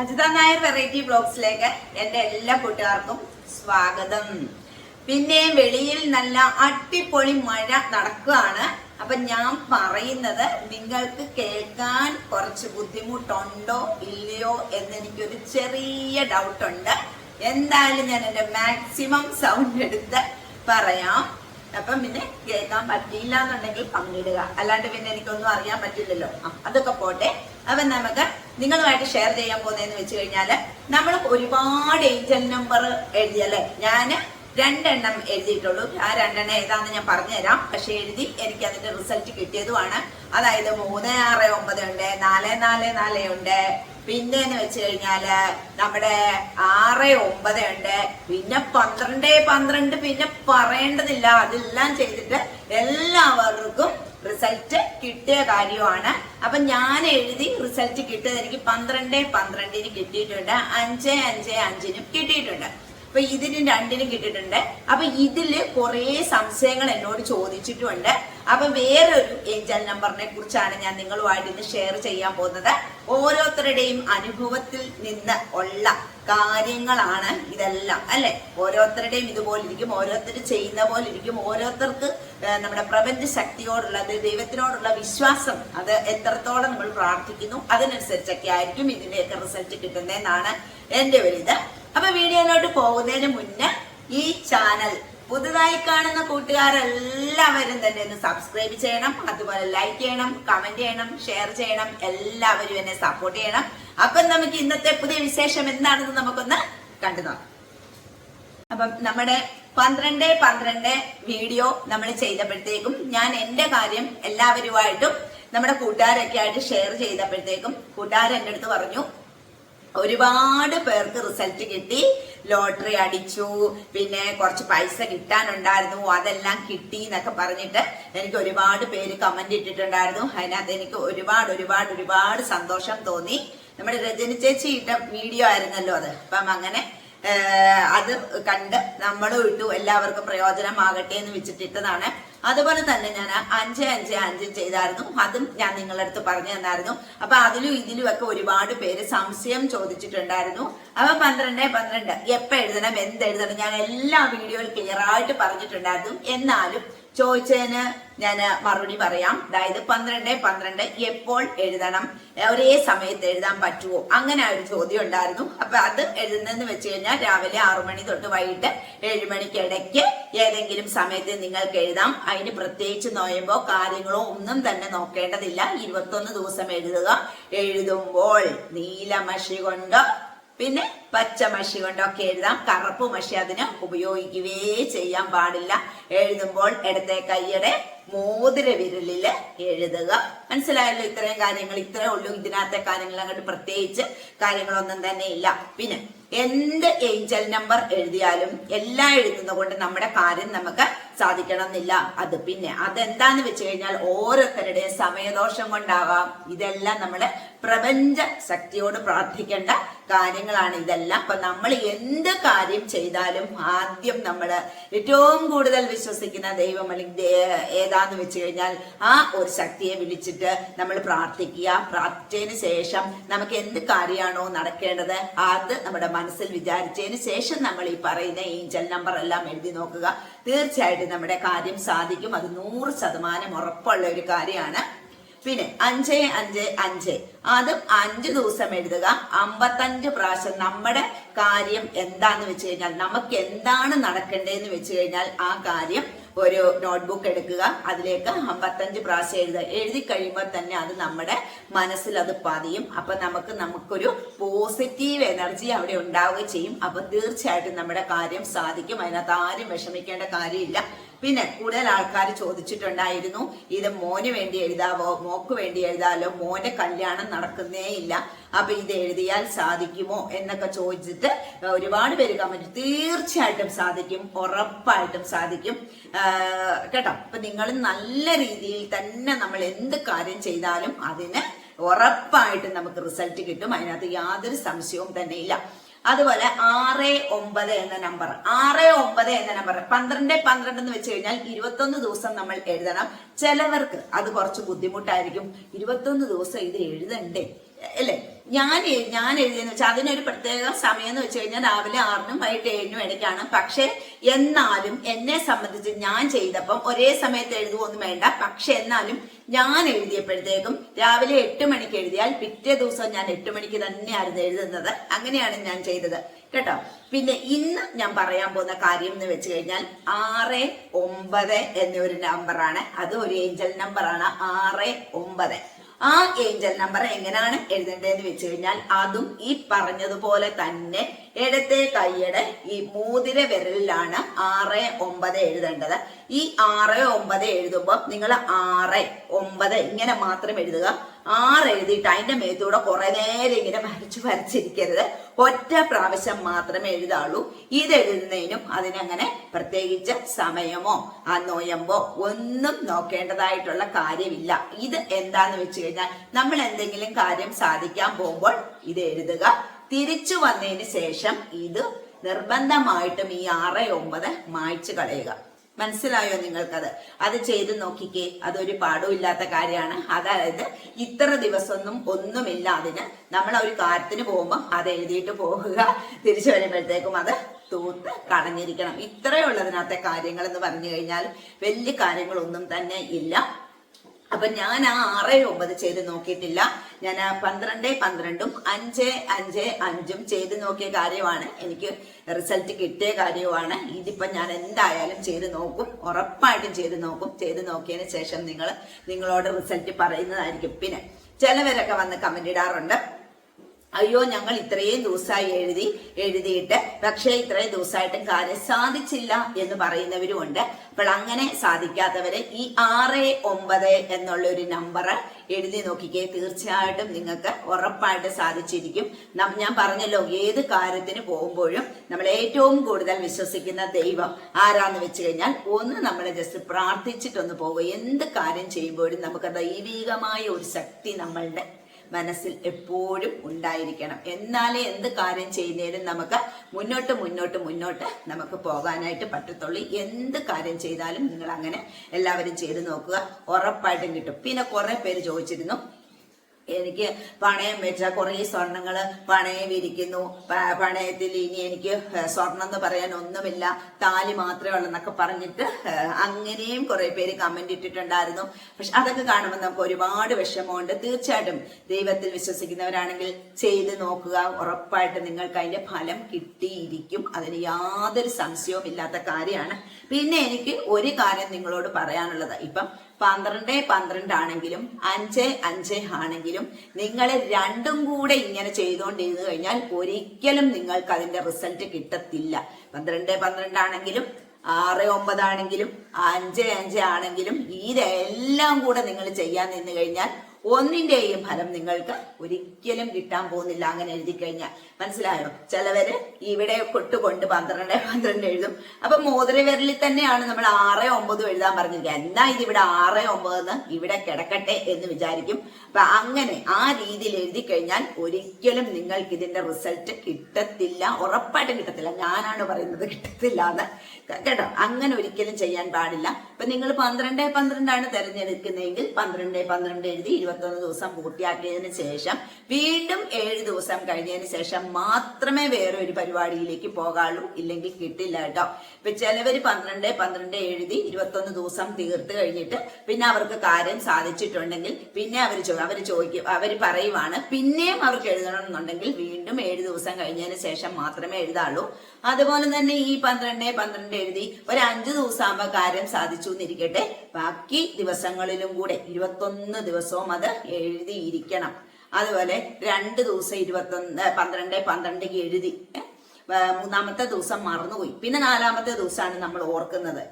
Ajitha Nair variety ബ്ലോഗ്സിലേക്ക് എന്റെ എല്ലാ കൂട്ടുകാർക്കും സ്വാഗതം. പിന്നെ വെളിയിൽ നല്ല അട്ടിപ്പൊളി മഴ നടക്കുകയാണ്. അപ്പൊ ഞാൻ പറയുന്നത് നിങ്ങൾക്ക് കേൾക്കാൻ കുറച്ച് ബുദ്ധിമുട്ടുണ്ടോ ഇല്ലയോ എന്നെനിക്കൊരു ചെറിയ ഡൗട്ടുണ്ട് എന്തായാലും ഞാൻ എന്റെ മാക്സിമം സൗണ്ട് എടുത്ത് പറയാം. അപ്പം പിന്നെ കേൾക്കാൻ പറ്റിയില്ല എന്നുണ്ടെങ്കിൽ പങ്കിടുക അല്ലാണ്ട് പിന്നെ എനിക്കൊന്നും അറിയാൻ പറ്റില്ലല്ലോ. അതൊക്കെ പോട്ടെ. അപ്പം നമുക്ക് നിങ്ങളുമായിട്ട് ഷെയർ ചെയ്യാൻ പോകുന്നതെന്ന് വെച്ച് കഴിഞ്ഞാൽ നമ്മൾ ഒരുപാട് ഏഞ്ചൽ നമ്പർ എഴുതിയല്ലേ ഞാൻ രണ്ടെണ്ണം എഴുതിയിട്ടുള്ളൂ. ആ രണ്ടെണ്ണം ഏതാന്ന് ഞാൻ പറഞ്ഞുതരാം. പക്ഷെ എഴുതി എനിക്ക് അതിന്റെ റിസൾട്ട് കിട്ടിയതുമാണ്. അതായത് മൂന്ന് ആറ് ഒമ്പത് ഉണ്ട് നാല് നാല് നാല് ഉണ്ട് പിന്നെ എന്ന് വെച്ച് കഴിഞ്ഞാൽ നമ്മുടെ ആറ് ഒമ്പത് ഉണ്ട്. പിന്നെ പന്ത്രണ്ട് പന്ത്രണ്ട് പിന്നെ പറയേണ്ടതില്ല. അതെല്ലാം ചെയ്തിട്ട് എല്ലാവർക്കും റിസൾട്ട് കിട്ടിയ കാര്യമാണ്. അപ്പൊ ഞാൻ എഴുതി റിസൾട്ട് കിട്ടിയത് എനിക്ക് പന്ത്രണ്ട് പന്ത്രണ്ടിന് കിട്ടിയിട്ടുണ്ട്. അഞ്ച് അഞ്ച് അഞ്ചിനും കിട്ടിയിട്ടുണ്ട്. അപ്പൊ ഇതിന് രണ്ടിനും കിട്ടിയിട്ടുണ്ട്. അപ്പൊ ഇതിൽ കുറെ സംശയങ്ങൾ എന്നോട് ചോദിച്ചിട്ടുണ്ട്. അപ്പൊ വേറൊരു ഏഞ്ചൽ നമ്പറിനെ കുറിച്ചാണ് ഞാൻ നിങ്ങളുമായിട്ട് ഇന്ന് ഷെയർ ചെയ്യാൻ പോകുന്നത്. ഓരോരുത്തരുടെയും അനുഭവത്തിൽ നിന്ന് ഉള്ള കാര്യങ്ങളാണ് ഇതെല്ലാം അല്ലെ? ഓരോരുത്തരുടെയും ഇതുപോലെ ഇരിക്കും ഓരോരുത്തർ ചെയ്യുന്ന പോലെ ഇരിക്കും ഓരോരുത്തർക്ക് നമ്മുടെ പ്രപഞ്ച ശക്തിയോടുള്ള അത് ദൈവത്തിനോടുള്ള വിശ്വാസം അത് എത്രത്തോളം നമ്മൾ പ്രാർത്ഥിക്കുന്നു അതിനനുസരിച്ചൊക്കെ ആയിരിക്കും ഇതിന്റെയൊക്കെ റിസൾട്ട് കിട്ടുന്നതെന്നാണ് എന്റെ ഒരു ഇത് അപ്പൊ വീഡിയോയിലോട്ട് പോകുന്നതിന് മുന്നേ ഈ ചാനൽ പുതുതായി കാണുന്ന കൂട്ടുകാരെല്ലാവരും തന്നെ ഒന്ന് സബ്സ്ക്രൈബ് ചെയ്യണം അതുപോലെ ലൈക്ക് ചെയ്യണം കമന്റ് ചെയ്യണം ഷെയർ ചെയ്യണം എല്ലാവരും എന്നെ സപ്പോർട്ട് ചെയ്യണം. അപ്പൊ നമുക്ക് ഇന്നത്തെ പുതിയ വിശേഷം എന്താണെന്ന് നമുക്കൊന്ന് കണ്ടു നോക്കാം. അപ്പം നമ്മുടെ പന്ത്രണ്ട് പന്ത്രണ്ട് വീഡിയോ നമ്മൾ ചെയ്തപ്പോഴത്തേക്കും ഞാൻ എന്റെ കാര്യം എല്ലാവരുമായിട്ടും നമ്മുടെ കൂട്ടുകാരൊക്കെ ആയിട്ട് ഷെയർ ചെയ്തപ്പോഴത്തേക്കും കൂട്ടുകാരെ എന്റെ അടുത്ത് പറഞ്ഞു ഒരുപാട് പേർക്ക് റിസൾട്ട് കിട്ടി. ലോട്ടറി അടിച്ചു. പിന്നെ കുറച്ച് പൈസ കിട്ടാനുണ്ടായിരുന്നു. അതെല്ലാം കിട്ടി എന്നൊക്കെ പറഞ്ഞിട്ട് എനിക്ക് ഒരുപാട് പേര് കമന്റ് ഇട്ടിട്ടുണ്ടായിരുന്നു. അതിനകത്ത് എനിക്ക് ഒരുപാട് ഒരുപാട് ഒരുപാട് സന്തോഷം തോന്നി. നമ്മുടെ രജനി ചേച്ചി ഇട്ട വീഡിയോ ആയിരുന്നല്ലോ അത്. അപ്പം അങ്ങനെ അത് കണ്ട് നമ്മളും ഇട്ടു എല്ലാവർക്കും പ്രയോജനമാകട്ടെ എന്ന് വെച്ചിട്ടിട്ടതാണ്. അതുപോലെ തന്നെ ഞാൻ അഞ്ച് അഞ്ച് അഞ്ച് ചെയ്തായിരുന്നു. അതും ഞാൻ നിങ്ങളുടെ അടുത്ത് പറഞ്ഞു തന്നായിരുന്നു. അപ്പൊ അതിലും ഇതിലും ഒക്കെ ഒരുപാട് പേര് സംശയം ചോദിച്ചിട്ടുണ്ടായിരുന്നു. അപ്പൊ പന്ത്രണ്ട് പന്ത്രണ്ട് എപ്പോ എഴുതണം എന്ത് എഴുതണം ഞാൻ എല്ലാ വീഡിയോയിൽ ക്ലിയർ ആയിട്ട് പറഞ്ഞിട്ടുണ്ടായിരുന്നു. എന്നാലും ചോദിച്ചതിന് ഞാൻ മറുപടി പറയാം. അതായത് പന്ത്രണ്ട് പന്ത്രണ്ട് എപ്പോൾ എഴുതണം? ഒരേ സമയത്ത് എഴുതാൻ പറ്റുമോ അങ്ങനെ ഒരു ചോദ്യം ഉണ്ടായിരുന്നു. അപ്പൊ അത് എഴുതുന്നതെന്ന് വെച്ച് കഴിഞ്ഞാൽ രാവിലെ ആറു മണി തൊട്ട് വൈകിട്ട് ഏഴു മണിക്ക് ഏതെങ്കിലും സമയത്ത് നിങ്ങൾക്ക് എഴുതാം. അതിന് പ്രത്യേകിച്ച് നോയുമ്പോ കാര്യങ്ങളോ ഒന്നും തന്നെ നോക്കേണ്ടതില്ല. ഇരുപത്തൊന്ന് ദിവസം എഴുതുക. എഴുതുമ്പോൾ നീലമഷി കൊണ്ടോ പിന്നെ പച്ച മഷി കൊണ്ടൊക്കെ എഴുതാം. കറുപ്പ് മഷി അതിന് ഉപയോഗിക്കുകയേ ചെയ്യാൻ പാടില്ല. എഴുതുമ്പോൾ ഇടത്തെ കൈയുടെ മോതിര വിരലിൽ എഴുതുക. മനസ്സിലായല്ലോ ഇത്രയും കാര്യങ്ങൾ? ഇത്രേ ഉള്ളൂ. ഇതിനകത്തെ കാര്യങ്ങൾ അങ്ങോട്ട് പ്രത്യേകിച്ച് കാര്യങ്ങളൊന്നും തന്നെ ഇല്ല. പിന്നെ എന്ത് ഏഞ്ചൽ നമ്പർ എഴുതിയാലും എല്ലാം എഴുതുന്ന കൊണ്ട് നമ്മുടെ കാര്യം നമുക്ക് സാധിക്കണം എന്നില്ല അത് പിന്നെ അതെന്താന്ന് വെച്ച് കഴിഞ്ഞാൽ ഓരോരുത്തരുടെയും സമയദോഷം കൊണ്ടാവാം. ഇതെല്ലാം നമ്മൾ പ്രപഞ്ച ശക്തിയോട് പ്രാർത്ഥിക്കേണ്ട കാര്യങ്ങളാണ് ഇതെല്ലാം. അപ്പൊ നമ്മൾ എന്ത് കാര്യം ചെയ്താലും ആദ്യം നമ്മൾ ഏറ്റവും കൂടുതൽ വിശ്വസിക്കുന്ന ദൈവം അല്ലെങ്കിൽ ഏതാന്ന് വെച്ച് കഴിഞ്ഞാൽ ആ ഒരു ശക്തിയെ വിളിച്ചിട്ട് നമ്മൾ പ്രാർത്ഥിക്കുക. പ്രാർത്ഥിച്ചതിന് ശേഷം നമുക്ക് എന്ത് കാര്യമാണോ നടക്കേണ്ടത് അത് നമ്മുടെ മനസ്സിൽ വിചാരിച്ചതിന് ശേഷം നമ്മൾ ഈ പറയുന്ന ഏഞ്ചൽ നമ്പർ എല്ലാം എഴുതി നോക്കുക. തീർച്ചയായിട്ടും നമ്മുടെ കാര്യം സാധിക്കും. അത് നൂറ് ശതമാനം ഉറപ്പുള്ള ഒരു കാര്യമാണ്. പിന്നെ അഞ്ച് അഞ്ച് അഞ്ച്. അതും അഞ്ച് ദിവസം എഴുതുക. അമ്പത്തഞ്ച് പ്രാവശ്യം നമ്മുടെ കാര്യം എന്താന്ന് വെച്ച് കഴിഞ്ഞാൽ നമുക്ക് എന്താണ് നടക്കേണ്ടതെന്ന് വെച്ച് കഴിഞ്ഞാൽ ആ കാര്യം ഒരു നോട്ട്ബുക്ക് എടുക്കുക. അതിലേക്ക് അമ്പത്തഞ്ച് പ്രാവശ്യം എഴുതുക. എഴുതി കഴിയുമ്പോൾ തന്നെ അത് നമ്മുടെ മനസ്സിൽ അത് പതിയും. അപ്പൊ നമുക്ക് നമുക്കൊരു പോസിറ്റീവ് എനർജി അവിടെ ഉണ്ടാവുകയും ചെയ്യും. അപ്പൊ തീർച്ചയായിട്ടും നമ്മുടെ കാര്യം സാധിക്കും. അതിനകത്ത് ആരും വിഷമിക്കേണ്ട കാര്യമില്ല. പിന്നെ കൂടുതൽ ആൾക്കാർ ചോദിച്ചിട്ടുണ്ടായിരുന്നു ഇത് മോന് വേണ്ടി എഴുതാവോ മോക്ക് വേണ്ടി എഴുതാലോ മോന്റെ കല്യാണം നടക്കുന്നേ ഇല്ല അപ്പൊ ഇത് എഴുതിയാൽ സാധിക്കുമോ എന്നൊക്കെ ചോദിച്ചിട്ട് ഒരുപാട് പേര് കമന്റ് തീർച്ചയായിട്ടും സാധിക്കും ഉറപ്പായിട്ടും സാധിക്കും. കേട്ടോ അപ്പൊ നിങ്ങൾ നല്ല രീതിയിൽ തന്നെ നമ്മൾ എന്ത് കാര്യം ചെയ്താലും അതിന് ഉറപ്പായിട്ടും നമുക്ക് റിസൾട്ട് കിട്ടും അതിനകത്ത് യാതൊരു സംശയവും തന്നെ ഇല്ല. അതുപോലെ ആറ് ഒമ്പത് എന്ന നമ്പർ ആറ് ഒമ്പത് എന്ന നമ്പർ പന്ത്രണ്ട് പന്ത്രണ്ട് എന്ന് വെച്ച് കഴിഞ്ഞാൽ ഇരുപത്തൊന്ന് ദിവസം നമ്മൾ എഴുതണം. ചിലവർക്ക് അത് കുറച്ച് ബുദ്ധിമുട്ടായിരിക്കും. ഇരുപത്തൊന്ന് ദിവസം ഇത് എഴുതണ്ടേ? അല്ലേ? ഞാൻ ഞാൻ എഴുതിയെന്ന് വെച്ചാൽ അതിനൊരു പ്രത്യേക സമയം എന്ന് വെച്ച് കഴിഞ്ഞാൽ രാവിലെ ആറിനും വൈകിട്ട് ഏഴിനും ഇടയ്ക്കാണ്. പക്ഷെ എന്നാലും എന്നെ സംബന്ധിച്ച് ഞാൻ ചെയ്തപ്പം ഒരേ സമയത്ത് എഴുതുമൊന്നും വേണ്ട. പക്ഷെ എന്നാലും ഞാൻ എഴുതിയപ്പോഴത്തേക്കും രാവിലെ എട്ട് മണിക്ക് എഴുതിയാൽ പിറ്റേ ദിവസം ഞാൻ എട്ട് മണിക്ക് തന്നെയായിരുന്നു എഴുതുന്നത്. അങ്ങനെയാണ് ഞാൻ ചെയ്തത്. കേട്ടോ? പിന്നെ ഇന്ന് ഞാൻ പറയാൻ പോകുന്ന കാര്യം എന്ന് വെച്ച് കഴിഞ്ഞാൽ ആറ് ഒമ്പത് എന്നൊരു നമ്പറാണ് അത് ഒരു ഏഞ്ചൽ നമ്പറാണ് ആറ് ഒമ്പത്. ആ ഏഞ്ചൽ നമ്പർ എങ്ങനെയാണ് എഴുതേണ്ടതെന്ന് വെച്ച് കഴിഞ്ഞാൽ അതും ഈ പറഞ്ഞതുപോലെ തന്നെ ഇടത്തെ കൈയുടെ ഈ മൂതിര വിരലിലാണ് ആറ് ഒമ്പത് എഴുതേണ്ടത്. ഈ ആറ് ഒമ്പത് എഴുതുമ്പോൾ നിങ്ങൾ ആറ് ഒമ്പത് ഇങ്ങനെ മാത്രം എഴുതുക. ആറ് എഴുതിയിട്ട് അതിന്റെ മേത്തൂടെ കുറെ നേരം ഇങ്ങനെ വരച്ചു വരച്ചിരിക്കരുത്. ഒറ്റ പ്രാവശ്യം മാത്രമേ എഴുതാള്ളൂ ഇത് എഴുതുന്നതിനും അതിനങ്ങനെ പ്രത്യേകിച്ച് സമയമോ ആ നോയമ്പോ ഒന്നും നോക്കേണ്ടതായിട്ടുള്ള കാര്യമില്ല. ഇത് എന്താന്ന് വെച്ച് കഴിഞ്ഞാൽ നമ്മൾ എന്തെങ്കിലും കാര്യം സാധിക്കാൻ പോകുമ്പോൾ ഇത് എഴുതുക. തിരിച്ചു വന്നതിന് ശേഷം ഇത് നിർബന്ധമായിട്ടും ഈ ആറ് ഒമ്പത് മായ്ച്ചു കളയുക. മനസ്സിലായോ നിങ്ങൾക്കത്? അത് ചെയ്ത് നോക്കിക്കേ അതൊരു പാടുമില്ലാത്ത കാര്യമാണ്. അതായത് ഇത്ര ദിവസമൊന്നും ഒന്നുമില്ല അതിന്. നമ്മൾ ഒരു കാര്യത്തിന് പോകുമ്പോൾ അത് എഴുതിയിട്ട് പോകുക തിരിച്ചു വരുമ്പോഴത്തേക്കും അത് തൂത്ത് കളഞ്ഞിരിക്കണം. ഇത്രയുള്ളതിനകത്തെ കാര്യങ്ങൾ എന്ന് പറഞ്ഞു കഴിഞ്ഞാൽ. വലിയ കാര്യങ്ങളൊന്നും തന്നെ ഇല്ല. അപ്പൊ ഞാൻ ആ ആറ് ഒമ്പത് ചെയ്ത് നോക്കിയിട്ടില്ല. ഞാൻ ആ പന്ത്രണ്ട് പന്ത്രണ്ടും അഞ്ച് അഞ്ച് അഞ്ചും ചെയ്ത് നോക്കിയ കാര്യമാണ്. എനിക്ക് റിസൾട്ട് കിട്ടിയ കാര്യമാണ്. ഇതിപ്പോ ഞാൻ എന്തായാലും ചെയ്ത് നോക്കും. ഉറപ്പായിട്ടും ചെയ്ത് നോക്കും. ചെയ്ത് നോക്കിയതിന് ശേഷം നിങ്ങൾ നിങ്ങളോട് റിസൾട്ട് പറയുന്നതായിരിക്കും. പിന്നെ ചിലവരൊക്കെ വന്ന് കമന്റ് ഇടാറുണ്ട്. അയ്യോ ഞങ്ങൾ ഇത്രയും ദിവസമായി എഴുതി എഴുതിയിട്ട് പക്ഷേ ഇത്രയും ദിവസമായിട്ടും കാര്യം സാധിച്ചില്ല എന്ന് പറയുന്നവരും ഉണ്ട് അപ്പോൾ അങ്ങനെ സാധിക്കാത്തവരെ ഈ ആറ് ഒമ്പത് എന്നുള്ള ഒരു നമ്പർ എഴുതി നോക്കിക്കേ തീർച്ചയായിട്ടും നിങ്ങൾക്ക് ഉറപ്പായിട്ട് സാധിച്ചിരിക്കും. ഞാൻ പറഞ്ഞല്ലോ ഏത് കാര്യത്തിന് പോകുമ്പോഴും നമ്മൾ ഏറ്റവും കൂടുതൽ വിശ്വസിക്കുന്ന ദൈവം ആരാന്ന് വെച്ച് കഴിഞ്ഞാൽ ഒന്ന് നമ്മൾ ജസ്റ്റ് പ്രാർത്ഥിച്ചിട്ടൊന്ന് പോകുക എന്ത് കാര്യം ചെയ്യുമ്പോഴും നമുക്ക് ദൈവികമായ ഒരു ശക്തി നമ്മളുടെ മനസ്സിൽ എപ്പോഴും ഉണ്ടായിരിക്കണം. എന്നാലേ എന്ത് കാര്യം ചെയ്യുന്നതിനും നമുക്ക് മുന്നോട്ട് മുന്നോട്ട് മുന്നോട്ട് നമുക്ക് പോകാനായിട്ട് പറ്റത്തുള്ളൂ. എന്ത് കാര്യം ചെയ്താലും നിങ്ങൾ അങ്ങനെ എല്ലാവരും ചെയ്ത് നോക്കുക. ഉറപ്പായിട്ടും കിട്ടും. പിന്നെ കുറെ പേര് ചോദിച്ചിരുന്നു എനിക്ക് പണയം വെച്ച കുറേ സ്വർണങ്ങൾ പണയം ഇരിക്കുന്നു. പണയത്തിൽ ഇനി എനിക്ക് സ്വർണം എന്ന് പറയാൻ ഒന്നുമില്ല. താലി മാത്രമേ ഉള്ളൂ എന്നൊക്കെ പറഞ്ഞിട്ട് അങ്ങനെയും കുറെ പേര് കമന്റ് ഇട്ടിട്ടുണ്ടായിരുന്നു. പക്ഷെ അതൊക്കെ കാണുമ്പോൾ നമുക്ക് ഒരുപാട് വിഷമമുണ്ട്. തീർച്ചയായിട്ടും ദൈവത്തിൽ വിശ്വസിക്കുന്നവരാണെങ്കിൽ ചെയ്ത് നോക്കുക. ഉറപ്പായിട്ട് നിങ്ങൾക്ക് അതിന്റെ ഫലം കിട്ടിയിരിക്കും. അതിന് യാതൊരു സംശയവും ഇല്ലാത്ത കാര്യമാണ്. പിന്നെ എനിക്ക് ഒരു കാര്യം നിങ്ങളോട് പറയാനുള്ളത്. ഇപ്പം പന്ത്രണ്ട് പന്ത്രണ്ട് ആണെങ്കിലും അഞ്ച് അഞ്ച് ആണെങ്കിലും നിങ്ങൾ രണ്ടും കൂടെ ഇങ്ങനെ ചെയ്തുകൊണ്ടിരുന്നു കഴിഞ്ഞാൽ ഒരിക്കലും നിങ്ങൾക്ക് അതിന്റെ റിസൾട്ട് കിട്ടത്തില്ല. പന്ത്രണ്ട് പന്ത്രണ്ട് ആണെങ്കിലും ആറ് ഒമ്പതാണെങ്കിലും അഞ്ച് അഞ്ച് ആണെങ്കിലും ഇതെല്ലാം കൂടെ നിങ്ങൾ ചെയ്യാൻ നിന്ന് കഴിഞ്ഞാൽ ഒന്നിന്റെയും ഫലം നിങ്ങൾക്ക് ഒരിക്കലും കിട്ടാൻ പോകുന്നില്ല. അങ്ങനെ എഴുതി കഴിഞ്ഞാൽ. മനസ്സിലായോ? ചിലവര് ഇവിടെ കൊട്ടുകൊണ്ട് പന്ത്രണ്ട് പന്ത്രണ്ട് എഴുതും. അപ്പൊ മോതിര വിരലിൽ തന്നെയാണ് നമ്മൾ ആറ് ഒമ്പതും എഴുതാൻ പറഞ്ഞിരിക്കുക. എന്നാ ഇത് ഇവിടെ ആറ് ഒമ്പതെന്ന് ഇവിടെ കിടക്കട്ടെ എന്ന് വിചാരിക്കും. അപ്പൊ അങ്ങനെ ആ രീതിയിൽ എഴുതി കഴിഞ്ഞാൽ ഒരിക്കലും നിങ്ങൾക്ക് ഇതിന്റെ റിസൾട്ട് കിട്ടത്തില്ല. ഉറപ്പായിട്ട് കിട്ടത്തില്ല. ഞാനാണ് പറയുന്നത് കിട്ടത്തില്ല എന്ന്. കേട്ടോ? അങ്ങനെ ഒരിക്കലും ചെയ്യാൻ പാടില്ല. ഇപ്പൊ നിങ്ങൾ പന്ത്രണ്ട് പന്ത്രണ്ടാണ് തെരഞ്ഞെടുക്കുന്നതെങ്കിൽ പന്ത്രണ്ട് പന്ത്രണ്ട് എഴുതി ഇരുപത്തൊന്ന് ദിവസം പൂർത്തിയാക്കിയതിന് ശേഷം വീണ്ടും ഏഴ് ദിവസം കഴിഞ്ഞതിന് ശേഷം മാത്രമേ വേറെ ഒരു പരിപാടിയിലേക്ക് പോകാള്ളൂ ഇല്ലെങ്കിൽ കിട്ടില്ല കേട്ടോ. ഇപ്പൊ ചിലവർ പന്ത്രണ്ട് പന്ത്രണ്ട് എഴുതി ഇരുപത്തൊന്ന് ദിവസം തീർത്ത് കഴിഞ്ഞിട്ട് പിന്നെ അവർക്ക് കാര്യം സാധിച്ചിട്ടുണ്ടെങ്കിൽ പിന്നെ അവർ അവർ ചോദിക്കും അവർ പറയുവാണ്. പിന്നെയും അവർക്ക് എഴുതണം എന്നുണ്ടെങ്കിൽ വീണ്ടും ഏഴ് ദിവസം കഴിഞ്ഞതിന് ശേഷം മാത്രമേ എഴുതാള്ളൂ അതുപോലെ തന്നെ ഈ പന്ത്രണ്ട് പന്ത്രണ്ട് എഴുതി ഒരു അഞ്ചു ദിവസം ആകുമ്പോൾ കാര്യം സാധിച്ചു എന്നിരിക്കട്ടെ ബാക്കി ദിവസങ്ങളിലും കൂടെ ഇരുപത്തൊന്ന് ദിവസവും അത് എഴുതിയിരിക്കണം. അതുപോലെ രണ്ട് ദിവസം ഇരുപത്തൊന്ന് പന്ത്രണ്ട് പന്ത്രണ്ട് എഴുതി മൂന്നാമത്തെ ദിവസം മറന്നുപോയി. പിന്നെ നാലാമത്തെ ദിവസമാണ് നമ്മൾ ഓർക്കുന്നത്.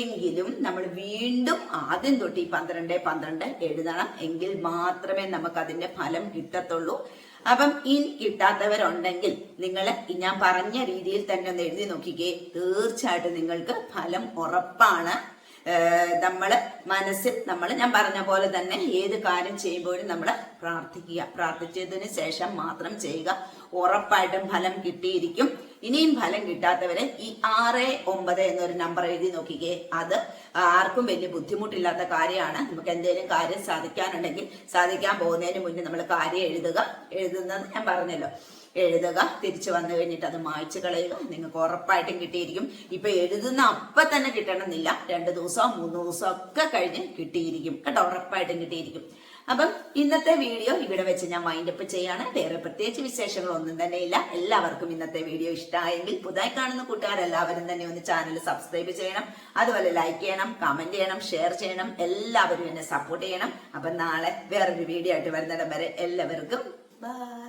എങ്കിലും നമ്മൾ വീണ്ടും ആദ്യം തൊട്ട് ഈ പന്ത്രണ്ട് പന്ത്രണ്ട് എഴുതണം. എങ്കിൽ മാത്രമേ നമുക്ക് അതിന്റെ ഫലം കിട്ടത്തുള്ളൂ. അപ്പം ഇനി കിട്ടാത്തവരുണ്ടെങ്കിൽ നിങ്ങൾ ഞാൻ പറഞ്ഞ രീതിയിൽ തന്നെ ഒന്ന് എഴുതി നോക്കിക്കേ. തീർച്ചയായിട്ടും നിങ്ങൾക്ക് ഫലം ഉറപ്പാണ്. നമ്മൾ മനസ്സിൽ നമ്മൾ ഞാൻ പറഞ്ഞ പോലെ തന്നെ ഏത് കാര്യം ചെയ്യുമ്പോഴും നമ്മൾ പ്രാർത്ഥിക്കുക. പ്രാർത്ഥിച്ചതിന് ശേഷം മാത്രം ചെയ്യുക. ഉറപ്പായിട്ടും ഫലം കിട്ടിയിരിക്കും. ഇനിയും ഫലം കിട്ടാത്തവരെ ഈ ആറ് ഒമ്പത് എന്നൊരു നമ്പർ എഴുതി നോക്കിക്കേ. അത് ആർക്കും വലിയ ബുദ്ധിമുട്ടില്ലാത്ത കാര്യമാണ്. നമുക്ക് എന്തെങ്കിലും കാര്യം സാധിക്കാനുണ്ടെങ്കിൽ സാധിക്കാൻ പോകുന്നതിന് മുന്നേ നമ്മൾ കാര്യം എഴുതുക. എഴുതുന്നത് ഞാൻ പറഞ്ഞല്ലോ. എഴുതുക. തിരിച്ചു വന്നു കഴിഞ്ഞിട്ട് അത് മായ്ച്ചു കളയുക. നിങ്ങൾക്ക് ഉറപ്പായിട്ടും കിട്ടിയിരിക്കും. ഇപ്പൊ എഴുതുന്ന അപ്പം തന്നെ കിട്ടണമെന്നില്ല. രണ്ട് ദിവസമോ മൂന്ന് ദിവസമോ ഒക്കെ കഴിഞ്ഞ് കിട്ടിയിരിക്കും. കേട്ടോ ഉറപ്പായിട്ടും കിട്ടിയിരിക്കും. അപ്പം ഇന്നത്തെ വീഡിയോ ഇവിടെ വെച്ച് ഞാൻ വൈൻഡപ്പ് ചെയ്യാണ്. വേറെ പ്രത്യേകിച്ച് വിശേഷങ്ങളൊന്നും തന്നെ ഇല്ല. എല്ലാവർക്കും ഇന്നത്തെ വീഡിയോ ഇഷ്ടമായെങ്കിൽ പുതുതായി കാണുന്ന കൂട്ടുകാരെല്ലാവരും തന്നെ ഒന്ന് ചാനൽ സബ്സ്ക്രൈബ് ചെയ്യണം. അതുപോലെ ലൈക്ക് ചെയ്യണം കമന്റ് ചെയ്യണം ഷെയർ ചെയ്യണം. എല്ലാവരും എന്നെ സപ്പോർട്ട് ചെയ്യണം. അപ്പം നാളെ വേറൊരു വീഡിയോ ആയിട്ട് വരുന്നിടം വരെ എല്ലാവർക്കും ബൈ